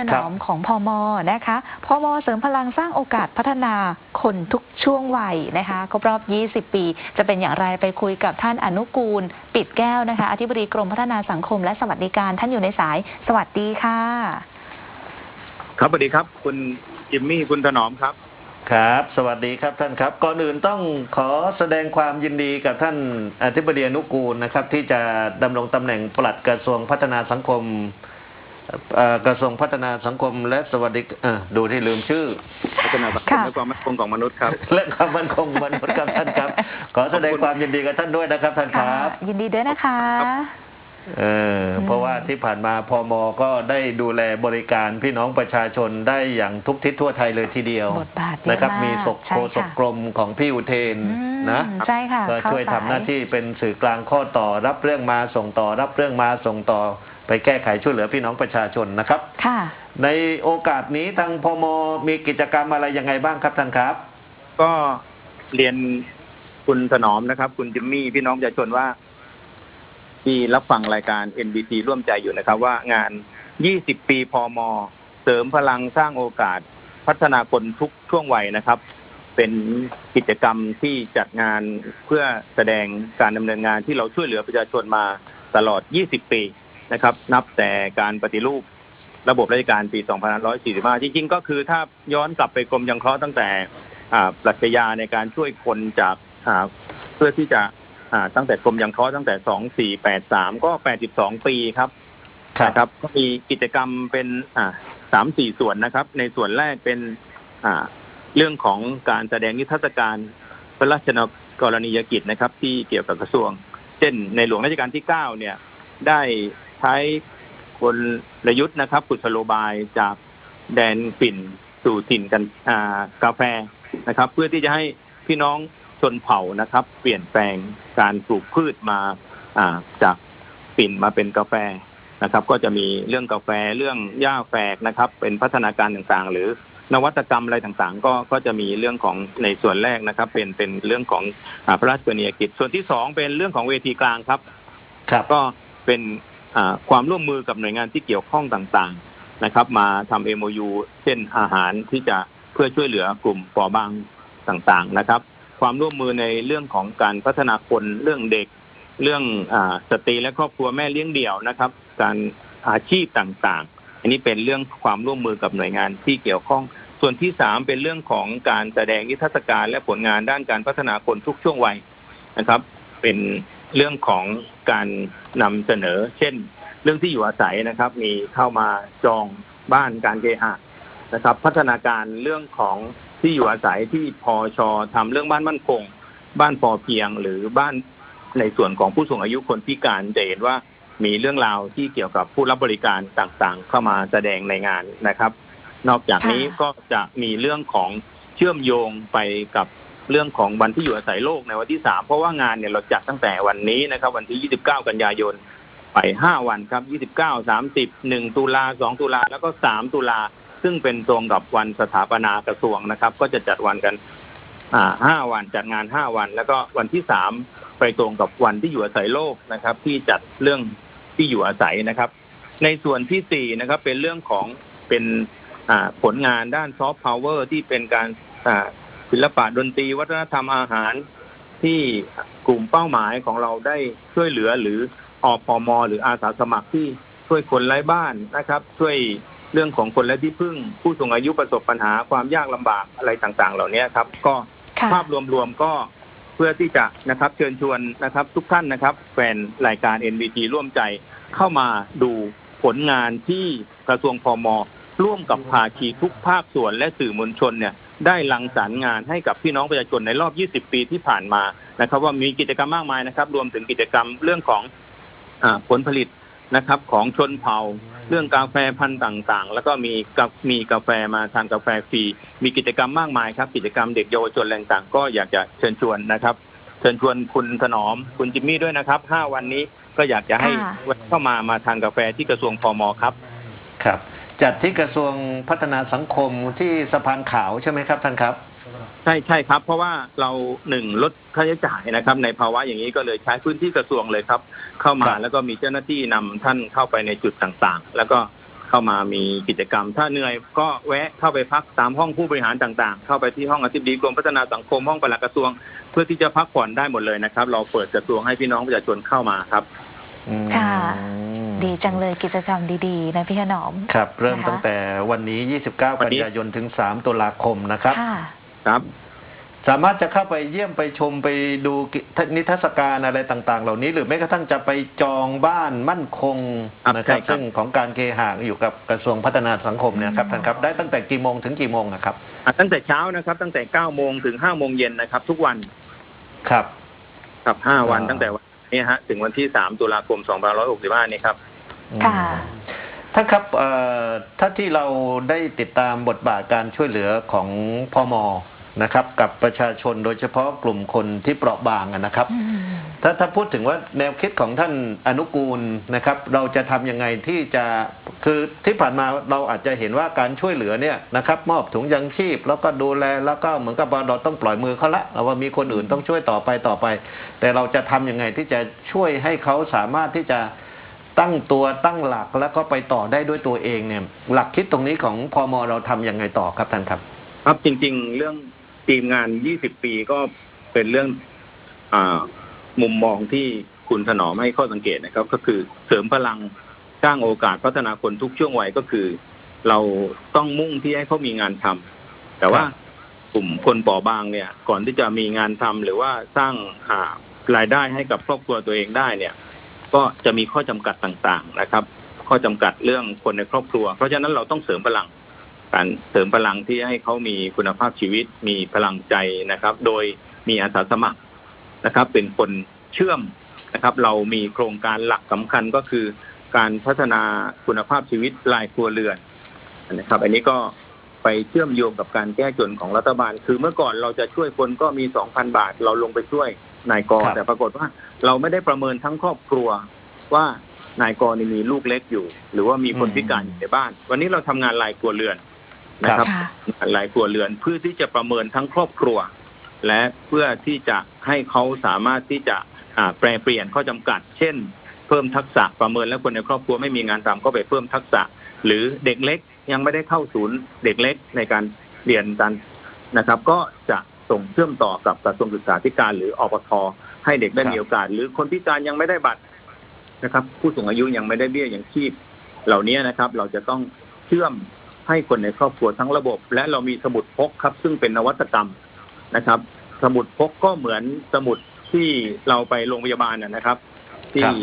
ถนอมของพมนะคะพมเสริมพลังสร้างโอกาสพัฒนาคนทุกช่วงวัยนะคะครบรอบ 20 ปี จะเป็นอย่างไรไปคุยกับท่านอนุกูล ปิดแก้วนะคะ อธิบดีกรมพัฒนาสังคมและสวัสดิการท่านอยู่ในสาย สวัสดีค่ะ ครับสวัสดีครับ คุณจิมมี่คุณถนอมครับ ครับ สวัสดีครับท่านครับ ก่อนอื่นต้องขอแสดงความยินดีกับท่านอธิบดีอนุกูลนะครับ ที่จะดำรงตำแหน่งปลัดกระทรวงพัฒนาสังคมเอ่อ กระทรวงพัฒนาสังคมและสวัสดิเอ่อดูที่ลืมชื่อ พัฒนาสังคมค่ะและความมั่นคงของมนุษย์ครับและความมั่นคงมนุษย์ครับท่านครับ ขอแสดงความยินดีกับท่านด้วยนะครับท่านคค่ะรับยินดีด้วยนะคะเออเพราะว่าที่ผ่านมาพมก็ได้ดูแลบริการพี่น้องประชาชนได้อย่างทุกทิศทั่วไทยเลยทีเดียวบทบาทเยอะนะครับมากมีศกใช่โฆษกค่ะกรมของพี่อุเทนอืมนะใช่ค่ะก็เข้าช่วยทำหน้าสที่เป็นสื่อกลางข้อต่อรับเรื่องมาส่งต่อรับเรื่องมาส่งต่อ ไปแก้ไขช่วยเหลือพี่น้องประชาชนนะครับค่ะในโอกาสนี้ทางพมมีกิจกรรมอะไรยังไงบ้างครับท่านครับ ก็เรียนคุณถนอมนะครับ คุณจิมมี่พี่น้องประชาชนว่า ที่รับฟังรายการ NBT ร่วมใจอยู่นะครับ ว่างาน 20 ปีพมเสริมพลังสร้างโอกาสพัฒนาคนทุกช่วงวัยนะครับ เป็นกิจกรรมที่จัดงานเพื่อแสดงการดำเนินงานที่เราช่วยเหลือประชาชนมาตลอด 20 ปี นะครับ นับแต่การปฏิรูประบบราชการปี2545 จริงๆ ก็คือถ้าย้อนกลับไปกรมยังเคราะห์ตั้งแต่อ่าปรัชญาในการช่วยคนจากอ่าเพื่อที่จะอ่าตั้งแต่กรมยังเคราะห์ตั้งแต่ 2483 ก็ 82 ปีครับนะครับก็มีกิจกรรมเป็นอ่าสามสี่ส่วนนะครับ ในส่วนแรกเป็นอ่าเรื่องของการแสดงนิทรรศการพระราชกรณียกิจนะครับ ที่เกี่ยวกับกระทรวง เช่นในหลวงรัชกาลที่9เนี่ยได้ ใช้กลยุทธ์นะครับกุศโลบายจากแดนฝิ่นสู่ถิ่นกันอ่ากาแฟนะครับ เพื่อที่จะให้พี่น้องชนเผ่านะครับ เปลี่ยนแปลงการปลูกพืชมาอ่าจากปิ่นมาเป็นกาแฟนะครับ ก็จะมีเรื่องกาแฟเรื่องหญ้าแฝกนะครับ เป็นพัฒนาการต่างๆ หรือนวัตกรรมอะไรต่างๆ ก็ก็จะมีเรื่องของในส่วนแรกนะครับ เป็นเป็นเรื่องของอาพระราชกรณียกิจส่วนที่สองเป็นเรื่องของเวทีกลางครับ ครับก็เป็นอ่า ความร่วมมือกับหน่วยงานที่เกี่ยวข้องต่างๆนะครับ มาทำ MOU เช่นอาหารที่จะเพื่อช่วยเหลือกลุ่มปอบางต่างๆนะครับ ความร่วมมือในเรื่องของการพัฒนาคนเรื่องเด็กเรื่องอาสตรีและครอบครัวแม่เลี้ยงเดี่ยวนะครับ การอาชีพต่างๆ อันนี้เป็นเรื่องความร่วมมือกับหน่วยงานที่เกี่ยวข้อง ส่วนที่สามเป็นเรื่องของการแสดงนิทรรศการและผลงานด้านการพัฒนาคนทุกช่วงวัยนะครับ เป็น เรื่องของการนำเสนอ เช่น เรื่องที่อยู่อาศัยนะครับ มีเข้ามาจองบ้านการเคหะนะครับ พัฒนาการเรื่องของที่อยู่อาศัยที่พอชอทำเรื่องบ้านมั่นคง บ้านพอเพียงหรือบ้านในส่วนของผู้สูงอายุคนพิการจะเห็นว่ามีเรื่องราวที่เกี่ยวกับผู้รับบริการต่างๆ เข้ามาแสดงในงานนะครับ นอกจากนี้ก็จะมีเรื่องของเชื่อมโยงไปกับ เรื่องของวันที่อยู่อาศัยโลกในวันที่สามเพราะว่างานเนี่ยเราจัดตั้งแต่วันนี้นะครับ วันที่29กันยายนไปห้าวันครับ29 30 1ตุลา2ตุลาแล้วก็3ตุลาซึ่งเป็นตรงกับวันสถาปนากระทรวงนะครับ ก็จะจัดวันกันอ่าห้าวันจัดงานห้าวัน แล้วก็วันที่สามไปตรงกับวันที่อยู่อาศัยโลกนะครับ ที่จัดเรื่องที่อยู่อาศัยนะครับ ในส่วนที่สี่นะครับ เป็นเรื่องของเป็นอ่าผลงานด้านซอฟต์พาวเวอร์ที่เป็นการอ่า ศิลปะดนตรี วัฒนธรรมอาหารที่กลุ่มเป้าหมายของเราได้ช่วยเหลือหรืออพมหรืออาสาสมัครที่ช่วยคนไร้บ้านนะครับ ช่วยเรื่องของคนไร้ที่พึ่ง ผู้สูงอายุประสบปัญหาความยากลำบากอะไรต่างๆ เหล่านี้ครับ ก็ค่ะภาพรวมๆก็เพื่อที่จะนะครับเชิญชวนนะครับ ทุกท่านนะครับ แฟนรายการ NBT ร่วมใจเข้ามาดูผลงานที่กระทรวงพมร่วมกับภาคีทุกภาคส่วนและสื่อมวลชนเนี่ย ได้รังสรรค์งานให้กับพี่น้องประชาชนในรอบ 20 ปีที่ผ่านมานะครับ ว่ามีกิจกรรมมากมายนะครับ รวมถึงกิจกรรมเรื่องของอาผลผลิตนะครับ ของชนเผ่า เรื่องกาแฟพันธุ์ต่างๆ แล้วก็มีกับมีกาแฟมาทานกาแฟฟรีมีกิจกรรมมากมายครับ กิจกรรมเด็กเยาวชนแรงต่างๆก็อยากจะเชิญชวนนะครับ เชิญชวนคุณถนอม คุณจิมมี่ด้วยนะครับห้าวันนี้ก็อยากจะให้ค่ะเข้ามามาทานกาแฟที่กระทรวงพมครับ ครับ จัดที่กระทรวงพัฒนาสังคมที่สะพานขาวใช่ไหมครับท่านครับ ใช่ใช่ครับ เพราะว่าเราหนึ่งลดค่าใช้จ่ายนะครับ ในภาวะอย่างนี้ก็เลยใช้พื้นที่กระทรวงเลยครับ เข้ามาครับแล้วก็มีเจ้าหน้าที่นำท่านเข้าไปในจุดต่างๆ แล้วก็เข้ามามีกิจกรรม ถ้าเหนื่อยก็แวะเข้าไปพักตามห้องผู้บริหารต่างๆ เข้าไปที่ห้องอธิบดีกรมพัฒนาสังคมห้องปลัดกระทรวง เพื่อที่จะพักผ่อนได้หมดเลยนะครับ เราเปิดกระทรวงให้พี่น้องประชาชนเข้ามาครับอืมค่ะ ดีจังเลยกิจกรรมดีๆ นะพี่ถนอม ครับ เริ่มนะคะตั้งแต่วันนี้ 29 วักันนนี้ ยายนถึง 3 ตุลาคมนะครับ ค่ะ ครับ สามารถจะเข้าไปเยี่ยมไปชมไปดูกินิทรรศการอะไรต่างๆ เหล่านี้ หรือแม้กระทั่งจะไปจองบ้านมั่นคงครับนะครับ ใช่ครับ ซึ่งของการเคหะอยู่กับกระทรวงพัฒนาสังคมเนี่ยครับท่านครับ ได้ตั้งแต่กี่โมงถึงกี่โมงอะครับ อะตั้งแต่เช้านะครับ ตั้งแต่9โมงถึง5โมงเย็นนะครับ ทุกวันครับ ครับ5วันอ่า ตั้งแต่วันนี้ฮะถึงวันที่ 3 ตุลาคม2565 นี่ครับ ค่ะ ท่านครับเอ่อถ้าที่เราได้ติดตามบทบาทการช่วยเหลือของพมนะครับ กับประชาชนโดยเฉพาะกลุ่มคนที่เปราะบางอะนะครับอืมถ้าถ้าพูดถึงว่าแนวคิดของท่านอนุกูลนะครับ เราจะทำยังไงที่จะคือที่ผ่านมาเราอาจจะเห็นว่าการช่วยเหลือเนี่ยนะครับมอบถุงยังชีพ แล้วก็ดูแลแล้วก็เหมือนกับว่าเราต้องปล่อยมือเขาละเราว่ามีคนอื่นต้องช่วยต่อไปต่อไป แต่เราจะทำยังไงที่จะช่วยให้เขาสามารถที่จะ ตั้งตัวตั้งหลักแล้วก็ไปต่อได้ด้วยตัวเองเนี่ย หลักคิดตรงนี้ของพมเราทำยังไงต่อครับท่านครับ ครับจริง ๆ เรื่องทีมงาน 20 ปีก็เป็นเรื่องอามุมมองที่คุณถนอมให้ข้อสังเกตนะครับ ก็คือเสริมพลังสร้างโอกาสพัฒนาคนทุกช่วงวัยก็คือ เราต้องมุ่งที่ให้เขามีงานทำแต่ว่าครับกลุ่มคนเปราะบางเนี่ย ก่อนที่จะมีงานทำหรือว่าสร้างหารายได้ให้กับครอบครัวตัวเองได้เนี่ย ก็จะมีข้อจำกัดต่างๆนะครับ ข้อจำกัดเรื่องคนในครอบครัว เพราะฉะนั้นเราต้องเสริมพลัง การเสริมพลังที่ให้เขามีคุณภาพชีวิต มีพลังใจนะครับ โดยมีอาสาสมัครนะครับ เป็นคนเชื่อมนะครับ เรามีโครงการหลักสำคัญก็คือ การพัฒนาคุณภาพชีวิตรายครัวเรือนนะครับ อันนี้ก็ไปเชื่อมโยงกับการแก้จนของรัฐบาล คือเมื่อก่อนเราจะช่วยคนก็มีสองพันบาท เราลงไปช่วย นายกครับ แต่ปรากฏว่าเราไม่ได้ประเมินทั้งครอบครัวว่านายกนี่มีลูกเล็กอยู่ หรือว่ามีคนพิการอยู่ในบ้าน วันนี้เราทำงานรายครัวเรือนนะครับ ค่ะรายครัวเรือนเพื่อที่จะประเมินทั้งครอบครัว และเพื่อที่จะให้เขาสามารถที่จะอ่าแปลเปลี่ยนข้อจำกัด เช่น เพิ่มทักษะประเมินแล้วคนในครอบครัวไม่มีงานทำก็ไปเพิ่มทักษะ หรือเด็กเล็กยังไม่ได้เข้าศูนย์ เด็กเล็กในการเรียนกันนะครับ ก็จะ ส่งเชื่อมต่อกับกระทรวงศึกษาธิการหรืออปทให้เด็กได้ครับมีโอกาส หรือคนพิการยังไม่ได้บัตรนะครับ ผู้สูงอายุยังไม่ได้เบี้ยยังชีพ เหล่านี้นะครับ เราจะต้องเชื่อมให้คนในครอบครัวทั้งระบบ และเรามีสมุดพกครับ ซึ่งเป็นนวัตกรรมนะครับ สมุดพกก็เหมือนสมุดที่เราไปโรงพยาบาลนะนะครับ ที่ครับ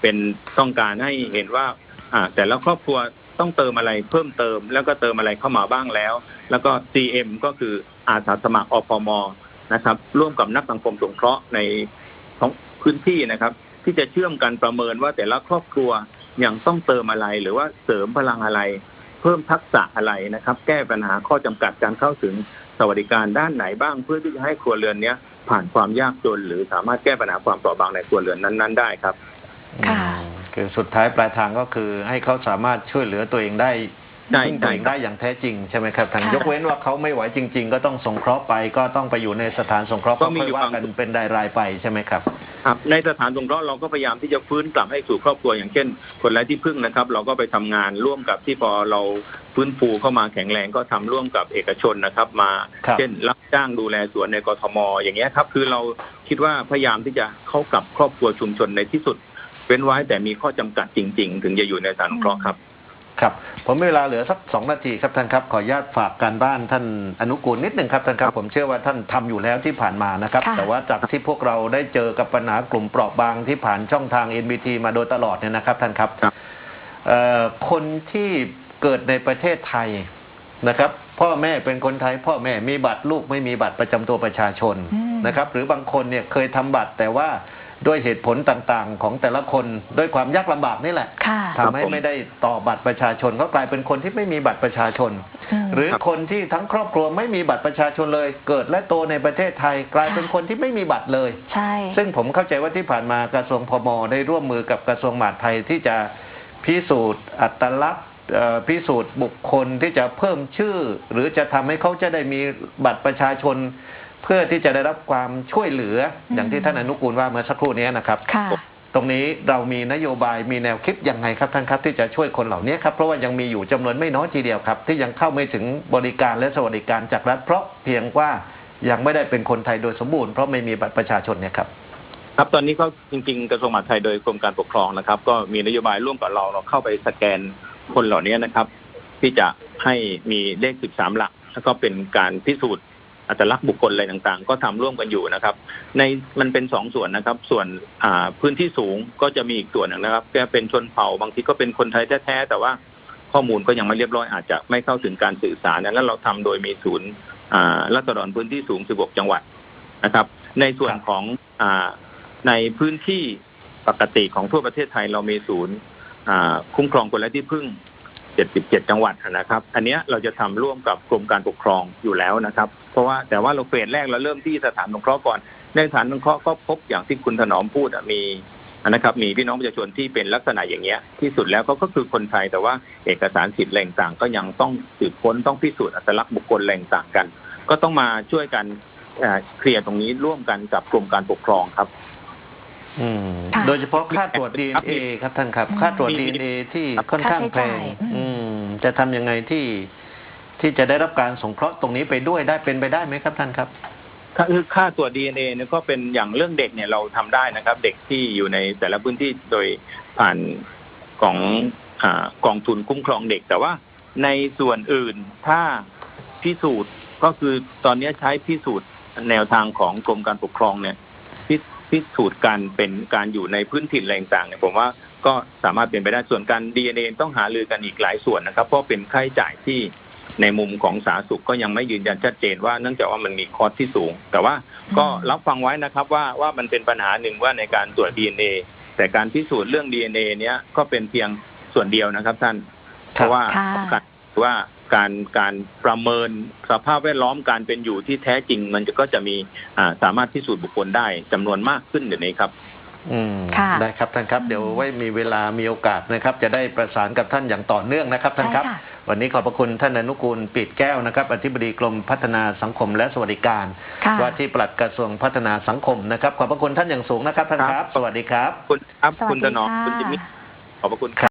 เป็นต้องการให้เห็นว่า อ่า แต่ละครอบครัวต้องเติมอะไรเพิ่มเติม แล้วก็เติมอะไรเข้ามาบ้างแล้ว แล้วก็ CM ก็คือ อาสาสมัครอพมนะครับ ร่วมกับนักสังคมสงเคราะห์ในท้องพื้นที่นะครับ ที่จะเชื่อมกันประเมินว่าแต่ละครอบครัวยังต้องเติมอะไร หรือว่าเสริมพลังอะไร เพิ่มทักษะอะไรนะครับ แก้ปัญหาข้อจำกัดการเข้าถึงสวัสดิการด้านไหนบ้างเพื่อที่จะให้ครัวเรือนเนี้ยผ่านความยากจน หรือสามารถแก้ปัญหาความเปราะบางในครัวเรือนนั้น ๆ ได้ครับค่ะอืมคือสุดท้ายปลายทางก็คือให้เขาสามารถช่วยเหลือตัวเองได้ ได้พึ่งตัวเองได้ครับได้อย่างแท้จริงใช่ไหมครับท่านค่ะ ยกเว้นว่าเขาไม่ไหวจริง ๆ ก็ต้องสงเคราะห์ไปก็ต้องไปอยู่ในสถานสงเคราะห์ก็ก็มีค่อยอยู่ว่าบาง กันเป็นรายๆไปใช่ไหมครับ ครับในสถานสงเคราะห์เราก็พยายามที่จะฟื้นกลับให้สู่ครอบครัวอย่างเช่น คนไร้ที่พึ่งนะครับ เราก็ไปทำงานร่วมกับที่พอเราฟื้นฟูเข้ามาแข็งแรงก็ทำร่วมกับเอกชนนะครับ มา ครับ เช่น รับจ้างดูแลสวนในกทมอย่างเงี้ยครับคือเราคิดว่าพยายามที่จะเข้ากับครอบครัวชุมชนในที่สุดเว้นไว้แต่มีข้อจำกัดจริง ๆ ถึงจะอยู่ในสถานสงเคราะห์ครับ ครับผมมีเวลาเหลือสักสองนาทีครับท่านครับขออนุญาตฝากการบ้านท่านอนุกูลนิดหนึ่งครับท่านครับ ผมเชื่อว่าท่านทำอยู่แล้วที่ผ่านมานะครับค่ะแต่ว่าจากที่พวกเราได้เจอกับปัญหากลุ่มเปราะบางที่ผ่านช่องทาง NBT มาโดยตลอดเนี่ยนะครับท่านครับครับเอ่อคนที่เกิดในประเทศไทยนะครับ พ่อแม่เป็นคนไทย พ่อแม่มีบัตรลูกไม่มีบัตรประจำตัวประชาชนอืมนะครับ หรือบางคนเนี่ยเคยทำบัตรแต่ว่า ด้วยเหตุผลต่างๆ ของแต่ละคนด้วยความยากลำบากนี่แหละค่ะ ทำให้ไม่ได้ต่อบัตรประชาชนเขากลายเป็นคนที่ไม่มีบัตรประชาชนมหรือครับคนที่ทั้งครอบครัวไม่มีบัตรประชาชนเลย เกิดและโตในประเทศไทย กลายเป็นคนที่ไม่มีบัตรเลย ใช่ ซึ่งผมเข้าใจว่าที่ผ่านมากระทรวงพมได้ร่วมมือกับกระทรวงมหาดไทยที่จะพิสูจน์อัตลักษณ์เอ่อพิสูจน์บุคคลที่จะเพิ่มชื่อ หรือจะทำให้เขาจะได้มีบัตรประชาชน เพื่อที่จะได้รับความช่วยเหลืออมอย่างที่ท่านอนุกูลว่าเมื่อสักครู่นี้นะครับค่ะตรงนี้เรามีนโยบายมีแนวคิดยังไงครับท่านครับ ที่จะช่วยคนเหล่านี้ครับเพราะว่ายังมีอยู่จำนวนไม่น้อยทีเดียวครับ ที่ยังเข้าไม่ถึงบริการและสวัสดิการจากรัฐ เพราะเพียงว่ายังไม่ได้เป็นคนไทยโดยสมบูรณ์เพราะไม่มีบัตรประชาชนเนี่ยครับครับตอนนี้ก็จริง ๆ กระทรวงมหาดไทยโดยกรมการปกครองนะครับ ก็มีนโยบายร่วมกับเราเราเข้าไปสแกนคนเหล่านี้นะครับ ที่จะให้มีเลข 13 หลัก แล้วก็เป็นการพิสูจน์ อัตลักษณ์บุคคลอะไรต่างๆ ก็ทำร่วมกันอยู่นะครับ ในมันเป็นสองส่วนนะครับ ส่วนอ่าพื้นที่สูงก็จะมีอีกส่วนหนึ่งนะครับแกเป็นชนเผ่าบางทีก็เป็นคนไทยแท้ๆแต่ว่าข้อมูลก็ยังไม่เรียบร้อยอาจจะไม่เข้าถึงการสื่อสารนะแล้วเราทำโดยมีศูนย์อ่ารัษฎรพื้นที่สูง 16 จังหวัดนะครับ ในส่วนของอ่าในพื้นที่ปกติของทั่วประเทศไทยเรามีศูนย์คุ้มครองคนไร้ที่พึ่ง 77 จังหวัดนะครับ อันนี้เราจะทำร่วมกับกรมการปกครองอยู่แล้วนะครับ เพราะว่าแต่ว่าเราเฟสแรกเราเริ่มที่สถานสงเคราะห์ก่อน ในสถานสงเคราะห์ก็พบอย่างที่คุณถนอมพูดมีนะครับมีพี่น้องประชาชนที่เป็นลักษณะอย่างเงี้ยที่สุดแล้วเขาก็คือคนไทยแต่ว่าเอกสารสิทธิ์แหล่งต่างก็ยังต้องสืบค้นต้องพิสูจน์อัตลักษณ์บุคคลแหล่งต่างกัน ก็ต้องมาช่วยกันเคลียร์ตรงนี้ร่วมกันกับกรมการปกครองครับ โดยเฉพาะค่าตรวจครับ DNA ครับท่านครับอืมค่าตรวจมี DNA ที่ครับค่อนข้างแพค่าใช้จ่างยอืมอืมจะทำยังไงที่ที่จะได้รับการสงเคราะห์ตรงนี้ไปด้วยได้เป็นไปได้ไหมครับท่านครับค่าคือค่าตรวจ DNA เนี่ยก็เป็นอย่างเรื่องเด็กเนี่ยเราทำได้นะครับ เด็กที่อยู่ในแต่ละพื้นที่โดยผ่านของอากองทุนคุ้มครองเด็ก แต่ว่าในส่วนอื่นถ้าพิสูจน์ก็คือตอนนี้ใช้พิสูจน์แนวทางของกรมการปกครองเนี่ย พิพิสูจน์การเป็นการอยู่ในพื้นถิ่นอะไรต่างๆเนี่ยผมว่าก็สามารถเป็นไปได้ส่วนการ DNA ต้องหารือกันอีกหลายส่วนนะครับ เพราะเป็นค่าใช้จ่ายที่ในมุมของสาธารณสุขก็ยังไม่ยืนยันชัดเจนว่าเนื่องจากว่ามันมีคอสที่สูง แต่ว่าก็รับฟังไว้นะครับว่าว่ามันเป็นปัญหาหนึ่งว่าในการตรวจ DNA แต่การพิสูจน์เรื่อง DNA เนี้ยก็เป็นเพียงส่วนเดียวนะครับท่าน เพราะว่าค่ะการว่า การการประเมินสภาพแวดล้อมการเป็นอยู่ที่แท้จริง มันจะก็จะมีอ่าสามารถพิสูจน์บุคคลได้จำนวนมากขึ้นเดี๋ยวนี้ครับอืมค่ะได้ครับท่านครับอืมเดี๋ยวไว้มีเวลามีโอกาสนะครับ จะได้ประสานกับท่านอย่างต่อเนื่องนะครับท่านครับใช่ค่ะวันนี้ขอบพระคุณท่านอนุกูลปิดแก้วนะครับอธิบดีกรมพัฒนาสังคมและสวัสดิการค่ะว่าที่ปลัดกระทรวงพัฒนาสังคมนะครับ ขอบพระคุณท่านอย่างสูงนะครับท่านคครัรับบสวัสดีครับ คุณครับสวัสคุณดีถนอมค่ะคุณจิมมี่ขอบพระคุณครับ